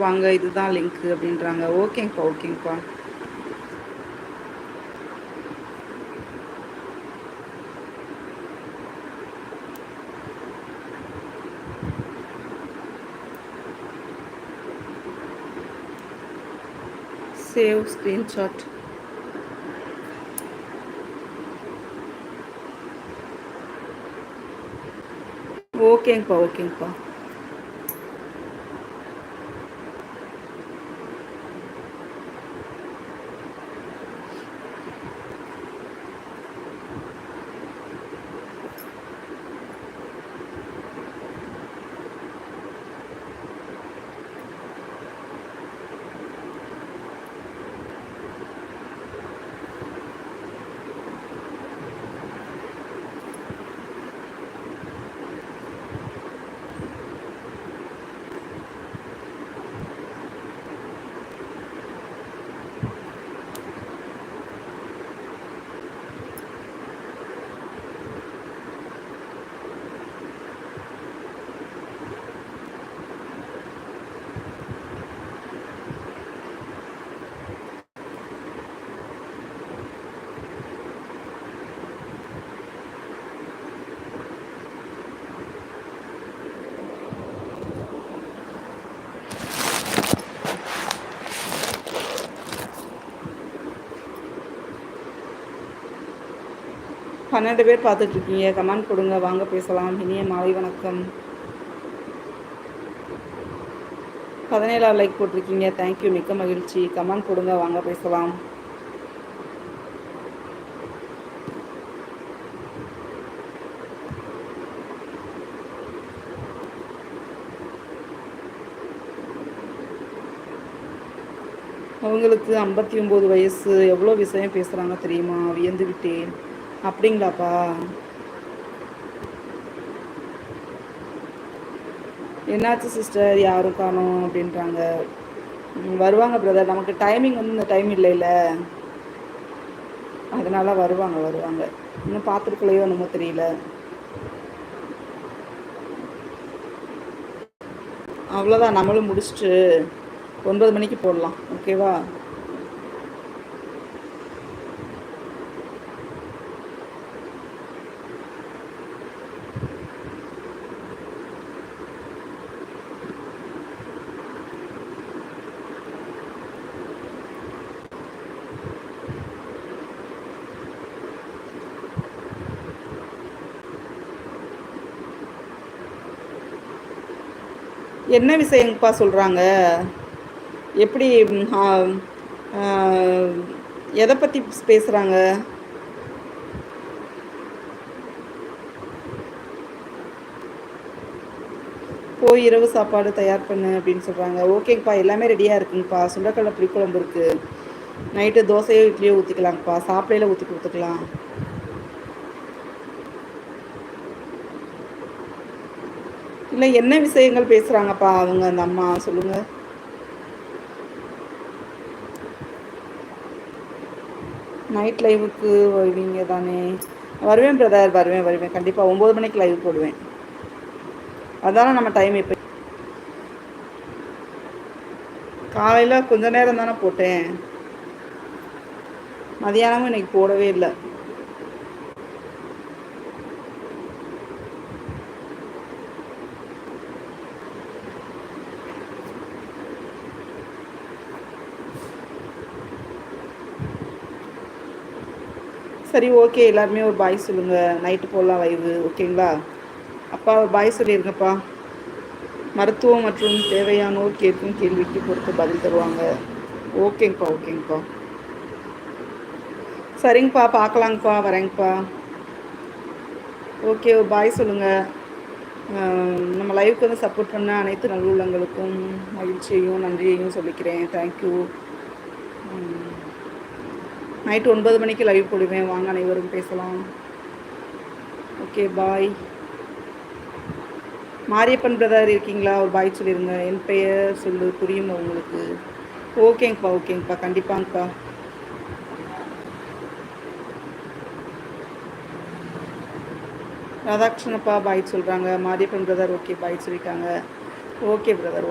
வாங்க இதுதான் லிங்க்கு அப்படின்றாங்க. ஓகேங்கப்பா ஓகேங்கப்பா. சேவ் ஸ்க்ரீன்ஷாட் ஓகேங்கப்பா ஓகேங்கப்பா. பன்னெண்டு பேர் பார்த்துட்ருக்கீங்க. கமெண்ட் கொடுங்க. வாங்க பேசலாம். இனிய மாலை வணக்கம். பதினேழாவது லைக் போட்டிருக்கீங்க. தேங்க்யூ மிக்க மகிழ்ச்சி. கமெண்ட் கொடுங்க. வாங்க பேசலாம். அவங்களுக்கு ஐம்பத்தி ஒம்பது வயசு. எவ்வளோ விஷயம் பேசுகிறாங்க தெரியுமா? வியந்து விட்டேன். அப்படிங்களாப்பா? என்னாச்சு சிஸ்டர்? யாரும் காணும் அப்படின்றாங்க. வருவாங்க பிரதர் நமக்கு டைமிங் வந்து இந்த டைம் இல்லைல்ல. அதனால வருவாங்க வருவாங்க. இன்னும் பார்த்துருக்கலையோ என்னமோ தெரியல. அவ்வளோதான் நம்மளும் முடிச்சுட்டு ஒன்பது மணிக்கு போடலாம். ஓகேவா? என்ன விஷயங்கப்பா சொல்கிறாங்க எப்படி எதை பற்றி பேசுகிறாங்க போய் இரவு சாப்பாடு தயார் பண்ணு அப்படின்னு சொல்கிறாங்க ஓகேங்கப்பா எல்லாமே ரெடியாக இருக்குங்கப்பா. சுண்டக்கடலை புளிக்குழம்பு இருக்குது நைட்டு தோசையோ இட்லியோ ஊற்றிக்கலாங்கப்பா சாப்பிடையில ஊற்றி கொடுத்துக்கலாம். இல்லை என்ன விஷயங்கள் பேசுகிறாங்கப்பா அவங்க அந்த அம்மா? சொல்லுங்கள் நைட் லைவுக்கு வருவீங்க தானே வருவேன் பிரதர் வருவேன் வருவேன். கண்டிப்பாக ஒம்பது மணிக்கு லைவ் போடுவேன். அதான நம்ம டைம் இப்போ. காலையில் கொஞ்ச நேரம் தானே போட்டேன். மதியானமும் இன்னைக்கு போடவே இல்லை. சரி ஓகே எல்லாருமே ஒரு பாய் சொல்லுங்கள் நைட்டு போடலாம் வைவு ஓகேங்களா? அப்பா ஒரு பாய் சொல்லியிருங்கப்பா மருத்துவம் மற்றும் தேவையானோர் கேட்கும் கேள்விக்கு பொறுத்து பதில் தருவாங்க. ஓகேங்கப்பா ஓகேங்கப்பா. சரிங்கப்பா பார்க்கலாங்கப்பா வரேங்கப்பா. ஓகே ஒரு பாய் சொல்லுங்கள் நம்ம லைவுக்கு வந்து சப்போர்ட் பண்ண அனைத்து நல்லுள்ளங்களுக்கும் மகிழ்ச்சியையும் நன்றியையும் சொல்லிக்கிறேன். தேங்க்யூ நைட்டு ஒன்பது மணிக்கு லைவ் போடுவேன். வாங்க அனைவரும் பேசலாம். ஓகே பாய் மாரியப்பன் பிரதர் இருக்கீங்களா? ஒரு பாய் சொல்லிடுங்க என் பெயர் சொல்லு புரியுமா உங்களுக்கு? ஓகேங்கப்பா ஓகேங்கப்பா கண்டிப்பாங்கப்பா ராதாகிருஷ்ணப்பா பாய் சொல்கிறாங்க மாரியப்பன் பிரதர் ஓகே பாய் சொல்லிட்டாங்க ஓகே பிரதர்